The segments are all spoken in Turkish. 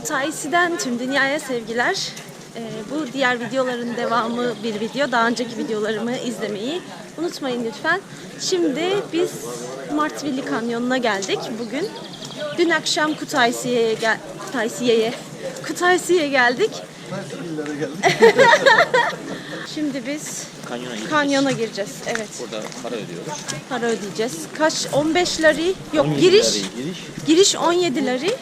Kutaisi'den tüm dünyaya sevgiler. Ee, bu diğer videoların devamı bir video. Daha önceki videolarımı izlemeyi unutmayın lütfen. Şimdi biz Martvilli Kanyonu'na geldik bugün. Dün akşam Kutaisi'ye gel Kutaisi'ye Kutaisi'ye geldik. Şimdi biz Kanyona gideceğiz. kanyona gireceğiz. Evet. Burada para ödüyoruz. Para ödeyeceğiz. Kaç? 15 lari. Yok 17 giriş. lirayı Giriş. Giriş 17 lari.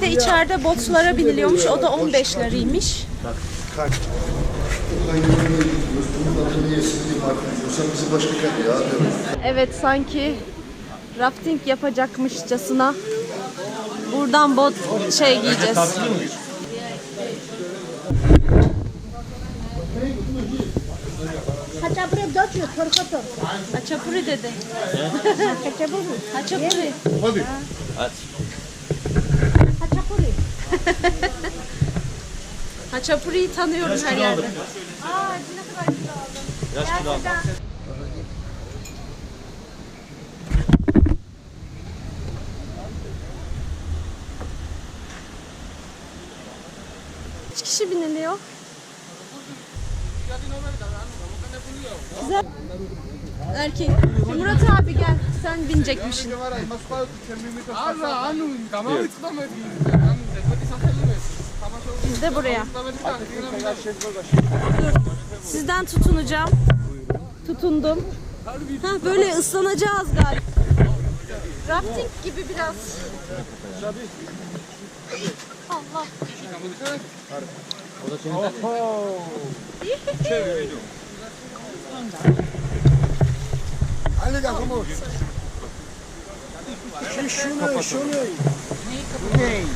Bir de içeride botlara biniliyormuş. O da 15 larıymış. Kaç? Bunun adını niye sildiğim artık? Yoksa bizi başka kendi ya. diyorum. Evet sanki rafting yapacakmışçasına buradan bot şey giyeceğiz. Haçapuri doçu, torkotor. Haçapuri dedi. Haçapuri. Haçapuri. Hadi. Hadi. Haçapuri. Haçapuri'yi tanıyoruz her yerde. Biraz kilo aldım. Kaç kişi biniliyor? Güzel. Erkek. Murat abi gel. Sen binecekmişsin. Biz de buraya. Dur. Sizden tutunacağım. Tutundum. Ha böyle ıslanacağız galiba. Rafting gibi biraz. Allah.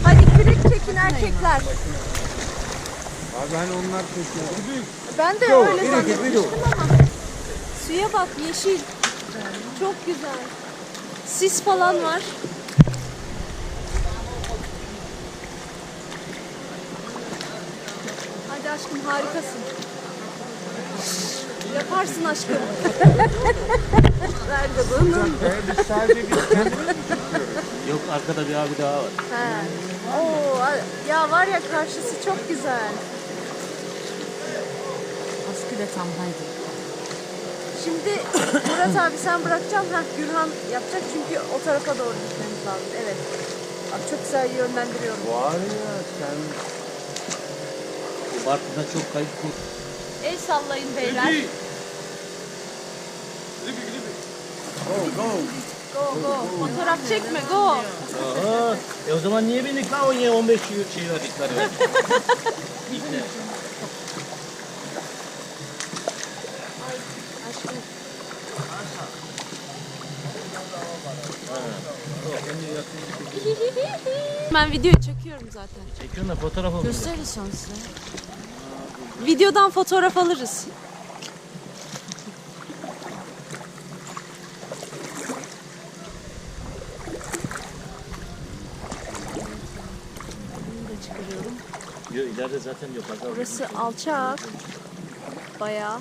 Hadi kürek çekin erkekler. Abi hani onlar Ben de öyle zannetmiştim ama. Suya bak yeşil. Çok güzel. Sis falan var. Hadi aşkım harikasın. Yaparsın aşkım. Nerede bunun? Yok arkada bir abi daha var. He. Oo, ya var ya karşısı çok güzel. Askı da tam haydi. Şimdi Murat abi sen bırakacaksın. Ha, Gürhan yapacak çünkü o tarafa doğru gitmemiz lazım. Evet. Bak çok güzel yönlendiriyorum. Var ya sen... Bartın'da çok kayıp kul. El sallayın beyler. Go go. Fotoğraf çekme go. Aa, e o zaman niye bindik lan 17 15 şey şey. İpne. Aşkım. Ben video çekiyorum zaten. Çekiyorsun da fotoğraf alıyorsun. Gösteririz sonra size. Videodan fotoğraf alırız. Bunu da çıkarıyorum. Yok ileride zaten yok. Burası alçak. Bayağı.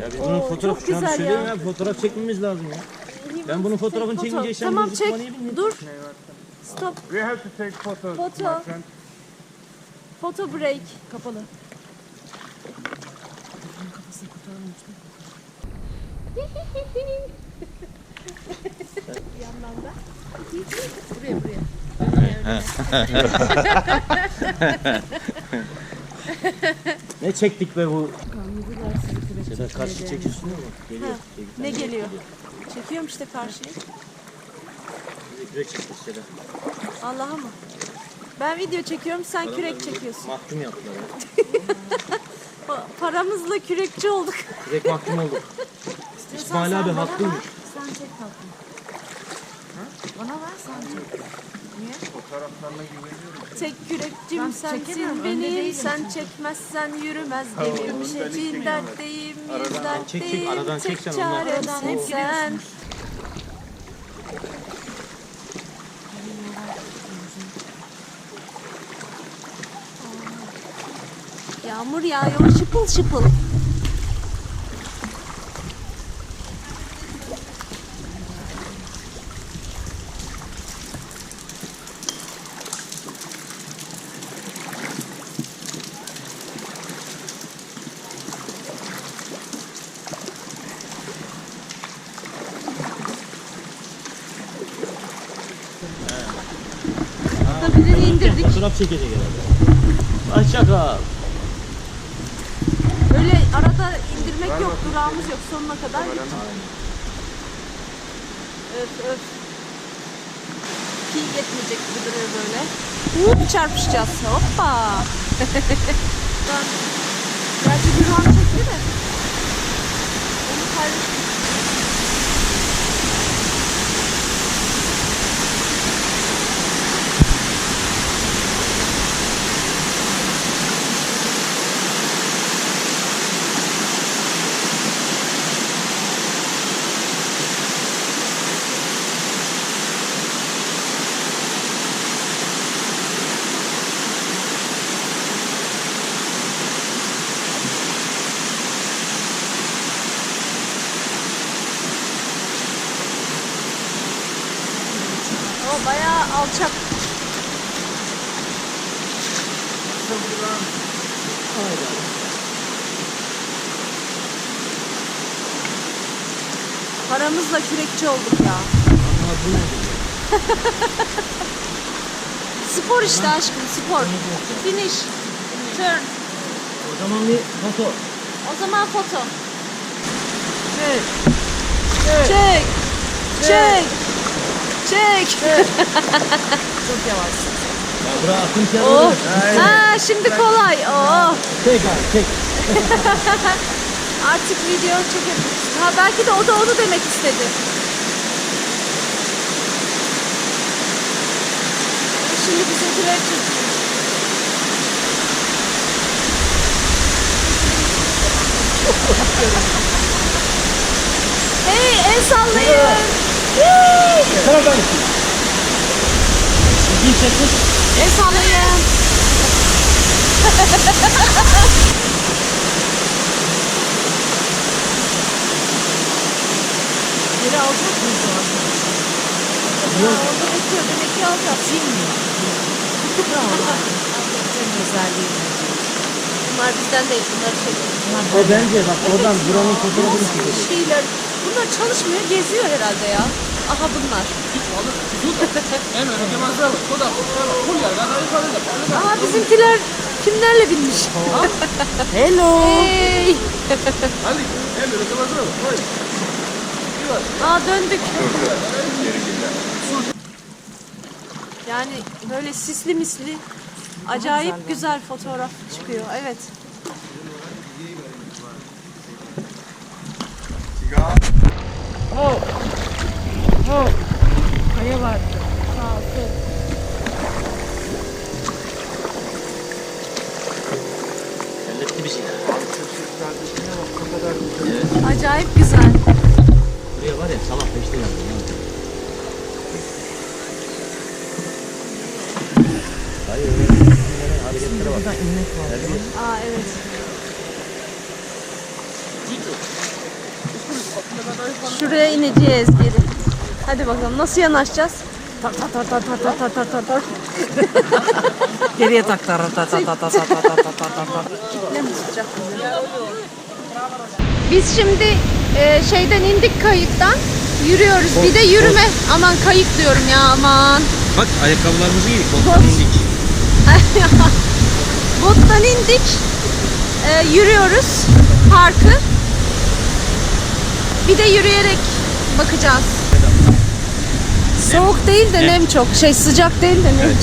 Ya biz bunun Oo, fotoğrafı çok güzel ya. ya. Fotoğraf çekmemiz lazım ya. Ben bunun fotoğrafını Foto- çekince sen Tamam çek. Dur. Stop. We have to take photos, my friend. Photo break. Kapalı. Bir yandan da. Buraya buraya. Ne çektik be bu? Seda karşı çekiyorsun değil mi? Geliyor. Çek- Ne geliyor? Çekiyorum işte karşıyı. Kürek çektik Seda. Allah'a mı? Ben video çekiyorum, sen kürek çekiyorsun. Mahkum yaptılar ya. Pa- Paramızla kürekçi olduk. Kürek mahkum olduk. İsmail abi haklıymış. Bana ver sen çek. Tek kürekçim Ben sensin çekemem, önde benim, değilim sen çekmezsen yürümez gemim. Şeçin dertteyim, yüz çek, çek, dertteyim, aradan tek çaremsin sen. Yağmur yağıyor şıpıl şıpıl. İndirdik. Fotoğraf çekecek herhalde. Hoşça kal. Öyle arada indirmek yok, durağımız yok. Sonuna kadar gittik. Öf öf. Pil yetmeyecek gibi duruyor böyle. Hop çarpışacağız. Hoppa. Gerçi bir an çekti de. Onu paylaşayım. O bayağı alçak. Paramızla kürekçi olduk ya. spor işte aşkım spor. Finish. Turn. O zaman bir foto. O zaman foto. Çek. Çek. Çek. Çek. Çok yavaşsın. Ya bura akıntıya Oh. doğru. Ha şimdi kolay. Oh. Çek abi çek. Artık video çekebiliriz. Ha belki de o da onu demek istedi. Şimdi bizimkiler çekiyor. hey el sallayın. Yay! Sıradan. Bir çekmiş. El sallayın. Geri alacak mıyız o zaman? Ha, orada bekliyor. Demek ki alacağız. Bilmiyor. Bravo. Senin özelliğin. Bunlar bizden değil. Bunları çekiyor. O bence bak oradan buranın fotoğrafını çekiyor. şeyler. Bunlar çalışmıyor, geziyor herhalde ya. Aha bunlar. Aha bizimkiler kimlerle binmiş? Hello. Hey. Aa döndük. Yani böyle sisli misli acayip güzel fotoğraf çıkıyor. Evet. Hareketlere bak. Burada inmek var. Aa evet. Şuraya ineceğiz geri. Hadi bakalım nasıl yanaşacağız? Tar tar tar tar tar tar tar tar tar. Geriye tak tar tar tar tar tar tar tar tar tar tar. Ne mi tutacak Biz şimdi e, şeyden indik kayıktan. Yürüyoruz. Bir de yürüme. Aman kayık diyorum ya aman. Bak ayakkabılarımızı giydik. Bottan indik. Bottan indik. E, yürüyoruz. Parkı. Bir de yürüyerek bakacağız. Soğuk değil de nem çok. Şey sıcak değil de nem Evet.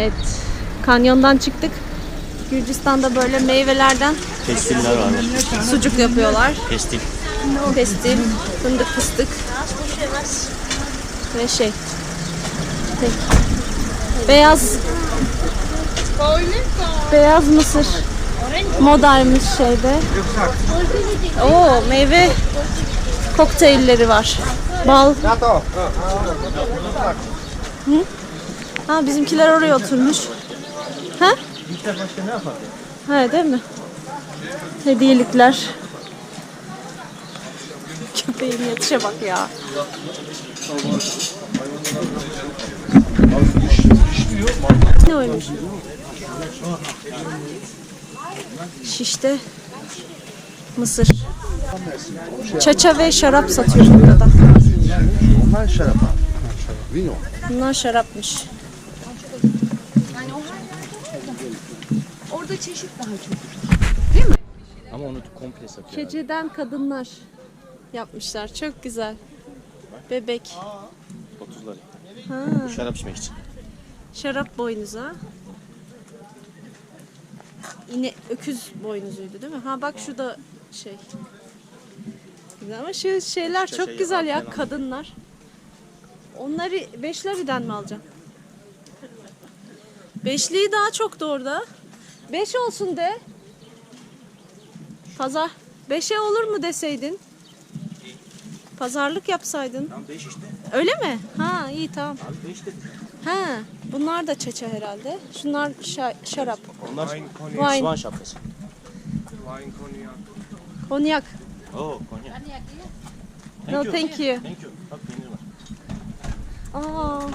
Evet. Kanyondan çıktık. Gürcistan'da böyle meyvelerden Pestiller var. sucuk yapıyorlar. Pestil. Pestil, fındık fıstık ve şey. Beyaz Beyaz mısır modaymış şeyde. Oo meyve kokteylleri var. Bal. Hı? Ha bizimkiler oraya oturmuş. Ha? İlkler başka ne yapar? Ha değil mi? Hediyelikler. Köpeğin yatışa bak ya. Ne oymuş? Şişte mısır. Çaça ve şarap satıyor burada. Onlar şarap. Vino. Bunlar şarapmış. Ama onu komple satıyor. Keçeden kadınlar yapmışlar. Çok güzel. Bebek. 30 lira. Ha. Şarap içmek için. Şarap boynuza. Yine öküz boynuzuydu değil mi? Ha bak şu da şey. Güzel ama şu şeyler çok Çaçayı güzel ya al. kadınlar. Onları beşleriden mi alacaksın? Beşliği daha çok da orada. Beş olsun de. Pazar. Beşe olur mu deseydin? Pazarlık yapsaydın. Tamam 5 işte. Öyle mi? Ha iyi tamam. Abi 5 dedim. Ha, bunlar da çaça herhalde. Şunlar şa- şarap. Onlar Wine. Swan şapkası. Konyak. Oo Konya. No thank you. Thank you. Bak peynir var. Aa,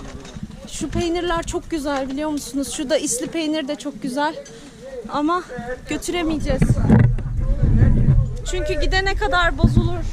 şu peynirler çok güzel biliyor musunuz? Şu da isli peynir de çok güzel. Ama götüremeyeceğiz. Çünkü gidene kadar bozulur.